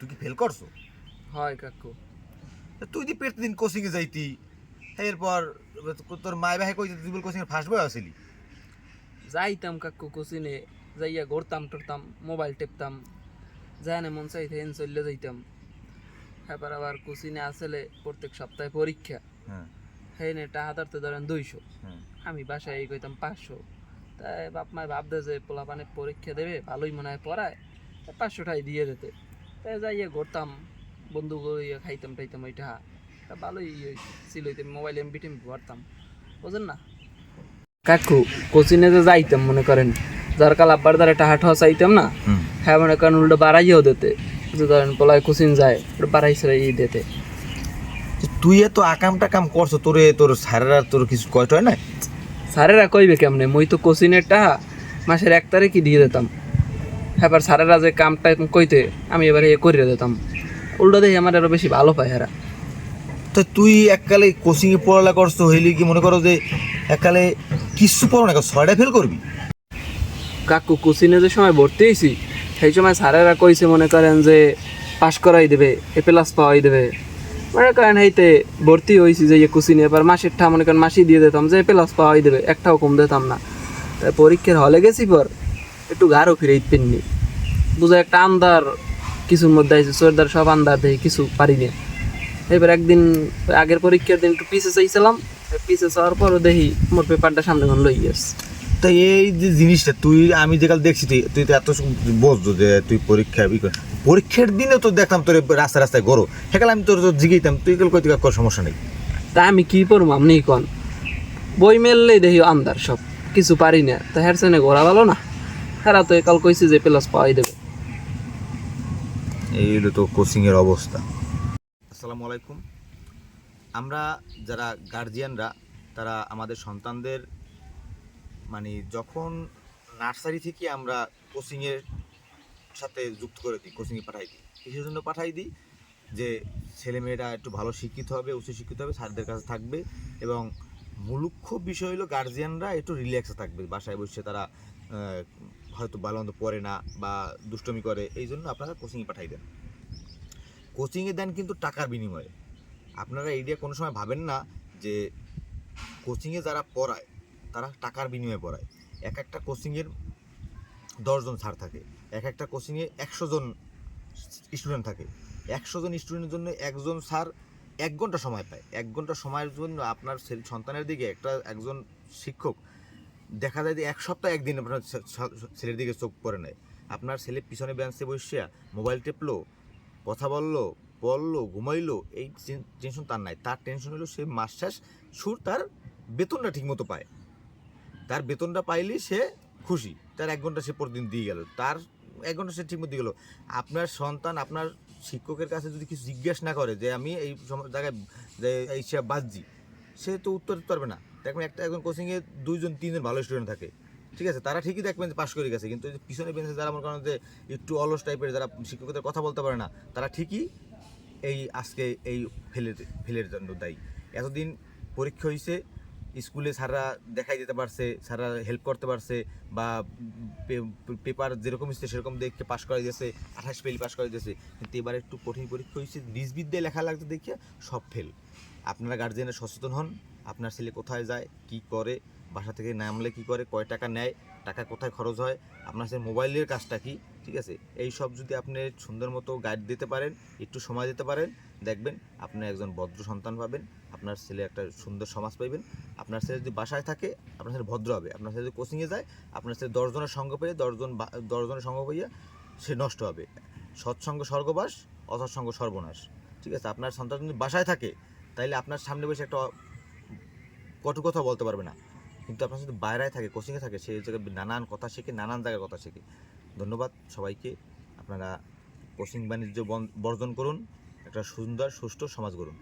তুই কি ফেল করছ? হয় কাকু। তুই দি প্রতিদিন কোচিং এ যাইতি এরপর তোর মায় ভাই কই তুই বল কোচিং এর ফার্স্ট বয় আসিলি? যাইতাম কাকু কোচিনে যাইয়া ঘুরতাম টরতাম মোবাইল টেপতাম যায় না মন চাইতে হেন চললে যাইতাম। এবার আবার কোচিনে আসলে প্রত্যেক সপ্তাহে পরীক্ষা। হ্যাঁ। হেনে টাকা ধরতে ধরেন দুইশো। হ্যাঁ। আমি বাসায় এই কইতাম পাঁচশো। তাই বাপ মায় ভাবতে যে পোলাপানে পরীক্ষা দেবে ভালোই মনে হয় পড়ায় তা পাঁচশোটাই দিয়ে দিতে। যাইয়ে ঘুরতাম বন্ধু খাইতাম টাইতাম ওই টাকা ভালোই ছিল মোবাইল এমবি টেমবি ভরতাম বুঝেন না? কাকু কোচিনে যে যাইতাম মনে করেন যার কাল আব্বার দ্বারা টাকা ঠাহা চাইতাম না হ্যাঁ মনে করেন উল্টো বাড়াইও দিতে। যে ধরেন পোলায় কোচিন যায় ওটা বাড়াই সেরাই দিতে। তো তুই এত আকাম টাকাম করছ তোরে তোর স্যারেরা তোর কিছু কয়টা হয় না স্যারেরা কইবে কেমনে মই তো কোচিনের টাকা মাসের এক তারিখই দিয়ে দিতাম। হ্যাঁ স্যারেরা যে কামটা কইতে আমি এবারে এ করিয়ে দিতাম। উল্টো দেখি আমার আরও বেশি ভালো পায় এরা। তো তুই এককালে কোচিং এ পড়ালেখা করছ হইলি কি মনে করো যে এককালে কিচ্ছু পড়ো না ছয়টা ফেল করবি? কাকু কোচিনে যে সময় ভর্তি হয়েছি সেই সময় স্যারেরা কইছে মনে করেন যে পাস করাই দেবে এ প্লাস পাওয়াই দেবে। মনে করেন এইতে ভর্তি হয়েছি যে কোচিনে এবার মাসের ঠা মনে করেন মাসি দিয়ে দিতাম যে এ প্লাস পাওয়াই দেবে একটাও কম দিতাম না। পরীক্ষার হলে গেছি পর একটু গাঢ় ফিরে পেননি বুঝা একটা আন্দার কিছুর মধ্যে আছে সর্দার সব আন্দার দেখি কিছু পারি না। এবার একদিন আগের পরীক্ষার দিন একটু পিছে চাইছিলাম পিছে চাওয়ার পরও দেখি মোট পেপারটা সামনে কোন লই গেছে তো এই যে জিনিসটা তুই আমি যেকাল দেখছি তুই তুই তো এত বসতো যে তুই পরীক্ষা পরীক্ষার দিনে তো দেখতাম তোর রাস্তায় রাস্তায় গরো। সেকালে আমি তোর তো জিগেইতাম তুই কাল কই কোনো সমস্যা নেই। তা আমি কি করব আপনি কন? বই মেললেই দেখি আন্দার সব কিছু পারি না। তা সেনে ঘোরা ভালো না? হেরা তো একাল কইছে যে প্লাস পাওয়াই দেবে। এই হলো তো কোচিংয়ের অবস্থা। আসসালামু আলাইকুম। আমরা যারা গার্জিয়ানরা তারা আমাদের সন্তানদের মানে যখন নার্সারি থেকে আমরা কোচিংয়ের সাথে যুক্ত করে দিই কোচিংয়ে পাঠাই দিই। কিসের জন্য পাঠাই দিই? যে ছেলেমেয়েরা একটু ভালো শিক্ষিত হবে, উচ্চ শিক্ষিত হবে, স্যারদের কাছে থাকবে এবং মুখ্য বিষয় হলো গার্জিয়ানরা একটু রিল্যাক্সে থাকবে, বাসায় বসে তারা হয়তো ভালো মতো পড়ে না বা দুষ্টমি করে এই জন্য আপনারা কোচিংয়ে পাঠাই দেন। কোচিংয়ে দেন কিন্তু টাকার বিনিময়ে। আপনারা এইটা কোনো সময় ভাবেন না যে কোচিংয়ে যারা পড়ায়, তারা টাকার বিনিময়ে পড়ায়। এক একটা কোচিংয়ের দশজন স্যার থাকে, এক একটা কোচিংয়ে একশো জন স্টুডেন্ট থাকে। একশো জন স্টুডেন্টের জন্য একজন স্যার এক ঘণ্টা সময় পায়। এক ঘণ্টা সময়ের জন্য আপনার সন্তানের দিকে একটা একজন শিক্ষক দেখা যায় যে এক সপ্তাহ একদিন আপনার ছেলের দিকে চোখ পড়ে নেয় আপনার ছেলে পিছনে বেঞ্চে বসিয়া মোবাইল টেপলো, কথা বলল পড়ল ঘুমাইলো, এই টেনশন তার নাই। তার টেনশন হলো সে মাস শেষ সুর তার বেতনটা ঠিকমতো পায়। তার বেতনটা পাইলেই সে খুশি। তার এক ঘণ্টা সে প্রতিদিন দিয়ে গেল। তার এক ঘণ্টা সে ঠিকমতো দিয়ে গেল। আপনার সন্তান, আপনার শিক্ষকের কাছে যদি কিছু জিজ্ঞেস না করে যে আমি এই জায়গায় যে এই সে বাজছি, সে তো উত্তর দিতে পারবে না। দেখবেন একটা একজন কোচিংয়ে দুইজন, তিনজন ভালো স্টুডেন্ট থাকে। ঠিক আছে? তারা ঠিকই দেখবেন যে পাশ করে গেছে, কিন্তু পিছনে বেঞ্চে যারা মনে করেন যে একটু অলস টাইপের যারা শিক্ষকদের কথা বলতে পারে না, তারা ঠিকই এই আজকে এই ফেলের ফেলের জন্য দায়ী। এতদিন পরীক্ষা হয়েছে স্কুলে স্যাররা দেখাই দিতে পারছে, স্যাররা হেল্প করতে পারছে, বা পেপার যেরকম হচ্ছে সেরকম দেখে পাশ করে দিয়েছে, আঠাশ পেলি পাশ করে দিয়েছে, কিন্তু এবার একটু কঠিন পরীক্ষা হয়েছে নিজ বিদ্যায় লেখা লাগতে দেখে সব ফেল আপনারা গার্জেনের সচেতন হন, আপনার ছেলে কোথায় যায়, কি করে, বাসা থেকে নামলে কি করে, কয় টাকা নেয়, টাকা কোথায় খরচ হয়, আপনার ছেলে মোবাইলের কাজটা কি, ঠিক আছে? এই সব যদি আপনি সুন্দর মতো গাইড দিতে পারেন, একটু সময় দিতে পারেন, দেখবেন আপনি একজন ভদ্র সন্তান পাবেন, আপনার ছেলে একটা সুন্দর সমাজ পাইবেন, আপনার ছেলে যদি বাসায় থাকে, আপনার ছেলে ভদ্র হবে, আপনার ছেলে যদি কোচিংয়ে যায়, আপনার ছেলে দশজনের সঙ্গ পেয়ে, দশজন দশজনের সঙ্গ পাইয়া সে নষ্ট হবে। সৎসঙ্গ স্বর্গবাস, অসৎসঙ্গ সর্বনাশ, ঠিক আছে? আপনার সন্তান যদি বাসায় থাকে তাইলে আপনার সামনে বসে একটা কটু কথা বলতে পারবে না। কিন্তু আপনার সাথে বাইরে থাকে কোচিংয়ে থাকে সেই জায়গায় নানান কথা শেখে, নানান জায়গার কথা শেখে। ধন্যবাদ সবাইকে। আপনারা কোচিং বাণিজ্য বর্জন করুন, একটা সুন্দর, সুষ্ঠু সমাজ গড়ুন।